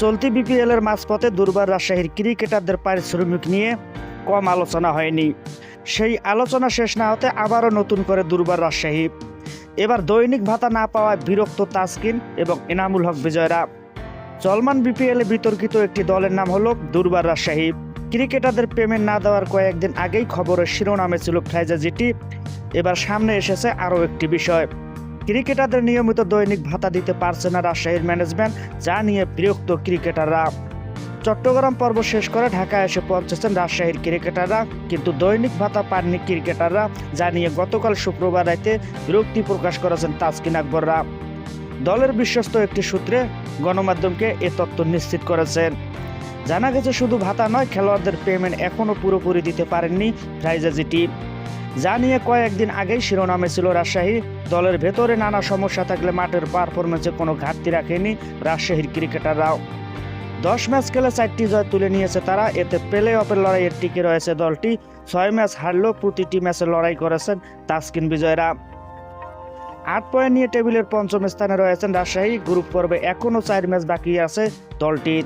চলতি বিপিএল এর মাঝপথে দুর্বার রাজশাহীর ক্রিকেটারদের পারিশ্রমিক নিয়ে কম আলোচনা হয়নি। সেই আলোচনা শেষ না হতে আবারও নতুন করে দুর্বার রাজশাহী। এবার দৈনিক ভাতা না পাওয়ায় বিরক্ত তাসকিন এবং এনামুল হক বিজয়রা। চলমান বিপিএল বিতর্কিত একটি দলের নাম হলো দুর্বার রাজশাহী। ক্রিকেটারদের পেমেন্ট না দেওয়ার কয়েকদিন আগেই খবরের শিরোনামে ছিল ফ্রাইজাজিটি এবার সামনে এসেছে আরও একটি বিষয়। ক্রিকেটারদের নিয়মিত দৈনিক ভাতা দিতে পারছে না রাজশাহীর ম্যানেজমেন্ট, যা নিয়ে বিরক্ত ক্রিকেটাররা। চট্টগ্রাম পর্ব শেষ করে ঢাকায় এসে পৌঁছেছেন রাজশাহীর ক্রিকেটাররা, কিন্তু দৈনিক ভাতা পাননি ক্রিকেটাররা, যা নিয়ে গতকাল শুক্রবার রাতে বিরক্তি প্রকাশ করেছেন তাসকিন আকবররা। দলের বিশ্বস্ত একটি সূত্রে গণমাধ্যমকে এ তথ্য নিশ্চিত করেছেন। জানা গেছে, শুধু ভাতা নয়, খেলোয়াড়দের পেমেন্ট এখনও পুরোপুরি দিতে পারেননি ফ্রাইজাজি টিম যা নিয়ে কয়েকদিন আগেই শিরোনামে ছিল রাজশাহী। দলের ভেতরে নানা সমস্যা থাকলে মাঠের পারফরমেন্সে কোনো ঘাটতি রাখেনি রাজশাহীর ক্রিকেটাররাও দশ ম্যাচ খেলে চারটি জয় তুলে নিয়েছে তারা। এতে প্লে অফের লড়াইয়ের টিকে রয়েছে দলটি। ছয় ম্যাচ হারলেও প্রতিটি ম্যাচে লড়াই করেছেন তাসকিন বিজয়রা। আট পয়েন্ট নিয়ে টেবিলের পঞ্চম স্থানে রয়েছেন রাজশাহী। গ্রুপ পর্বে এখনও চার ম্যাচ বাকি আছে দলটির।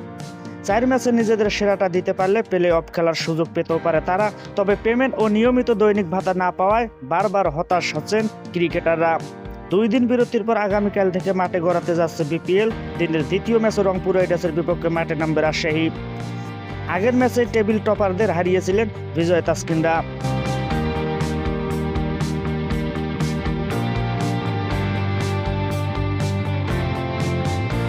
চার ম্যাচে নিজেদের সেরাটা দিতে পারলে প্লে অফ খেলার সুযোগ পেতেও পারে তারা। তবে পেমেন্ট ও নিয়মিত দৈনিক ভাতা না পাওয়ায় বারবার হতাশ হচ্ছেন ক্রিকেটাররা। দুই দিন বিরতির পর আগামীকাল থেকে মাঠে গড়াতে যাচ্ছে বিপিএল দিনের দ্বিতীয় ম্যাচে রংপুর রাইডার্সের বিপক্ষে মাঠে নামবে রাজশাহী। আগের ম্যাচে টেবিল টপারদের হারিয়েছিলেন বিজয় তাসকিনরা।